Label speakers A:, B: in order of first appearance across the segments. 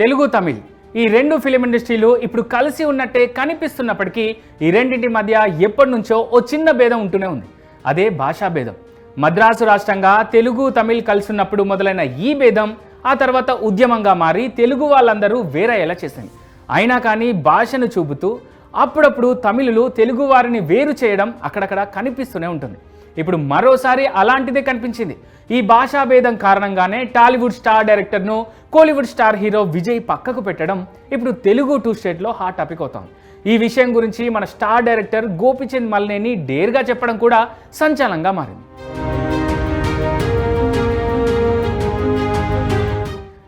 A: తెలుగు తమిళ్. ఈ రెండు ఫిలిం ఇండస్ట్రీలు ఇప్పుడు కలిసి ఉన్నట్టే కనిపిస్తున్నప్పటికీ ఈ రెండింటి మధ్య ఎప్పటి నుంచో ఓ చిన్న భేదం ఉంటూనే ఉంది. అదే భాషా భేదం. మద్రాసు రాష్ట్రంగా తెలుగు తమిళ్ కలిసి ఉన్నప్పుడు మొదలైన ఈ భేదం ఆ తర్వాత ఉద్యమంగా మారి తెలుగు వాళ్ళందరూ వేరయ్యేలా చేసింది. అయినా కానీ భాషను చూపుతూ అప్పుడప్పుడు తమిళులు తెలుగు వారిని వేరు చేయడం అక్కడక్కడ కనిపిస్తూనే ఉంటుంది. ఇప్పుడు మరోసారి అలాంటిదే కనిపించింది. ఈ భాషా భేదం కారణంగానే టాలీవుడ్ స్టార్ డైరెక్టర్ను కోలీవుడ్ స్టార్ హీరో విజయ్ పక్కకు పెట్టడం ఇప్పుడు తెలుగు టూ స్టేట్లో హాట్ టాపిక్ అవుతోంది. ఈ విషయం గురించి మన స్టార్ డైరెక్టర్ గోపిచంద్ మల్నేని డేర్గా చెప్పడం కూడా సంచలనంగా మారింది.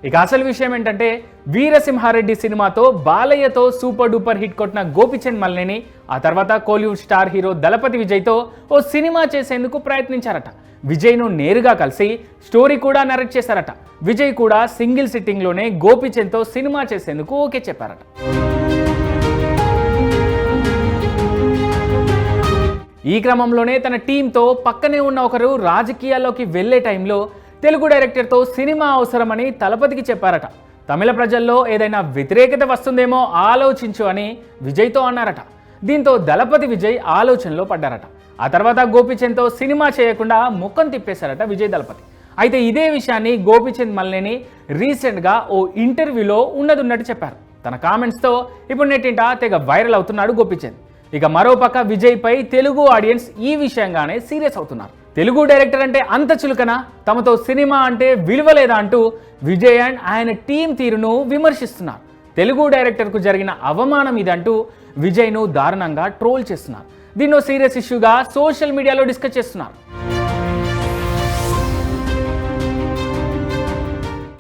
A: ఇక అసలు విషయం ఏంటంటే వీరసింహారెడ్డి సినిమాతో బాలయ్యతో సూపర్ డూపర్ హిట్ కొట్టిన గోపిచంద్ మల్లేని ఆ తర్వాత కోలీవుడ్ స్టార్ హీరో దళపతి విజయ్తో ఓ సినిమా చేసేందుకు ప్రయత్నించారట. విజయ్ను నేరుగా కలిసి స్టోరీ కూడా నరెక్ట్ చేశారట. విజయ్ కూడా సింగిల్ సిట్టింగ్లోనే గోపిచంద్తో సినిమా చేసేందుకు ఓకే చెప్పారట. ఈ క్రమంలోనే తన టీంతో పక్కనే ఉన్న ఒకరు రాజకీయాల్లోకి వెళ్ళే టైంలో తెలుగు డైరెక్టర్తో సినిమా అవసరమని తలపతికి చెప్పారట. తమిళ ప్రజల్లో ఏదైనా వ్యతిరేకత వస్తుందేమో ఆలోచించు అని విజయ్తో అన్నారట. దీంతో దళపతి విజయ్ ఆలోచనలో పడ్డారట. ఆ తర్వాత గోపిచంద్తో సినిమా చేయకుండా ముఖం తిప్పేశారట విజయ్ దళపతి. అయితే ఇదే విషయాన్ని గోపిచంద్ మల్లేని రీసెంట్గా ఓ ఇంటర్వ్యూలో ఉన్నది ఉన్నట్టు చెప్పారు. తన కామెంట్స్తో ఇప్పుడు నెట్టింట తెగ వైరల్ అవుతున్నాడు గోపిచంద్. ఇక మరోపక్క విజయ్పై తెలుగు ఆడియన్స్ ఈ విషయంగానే సీరియస్ అవుతున్నారు. తెలుగు డైరెక్టర్ అంటే అంత చులకన తమతో సినిమా అంటే విలువలేదా అంటూ విజయ్ అండ్ ఆయన టీం తీరును విమర్శిస్తున్నారు. తెలుగు డైరెక్టర్కు జరిగిన అవమానం ఇదంటూ విజయ్ను దారుణంగా ట్రోల్ చేస్తున్నారు. దీన్నో సీరియస్ ఇష్యూగా సోషల్ మీడియాలో డిస్కస్ చేస్తున్నారు.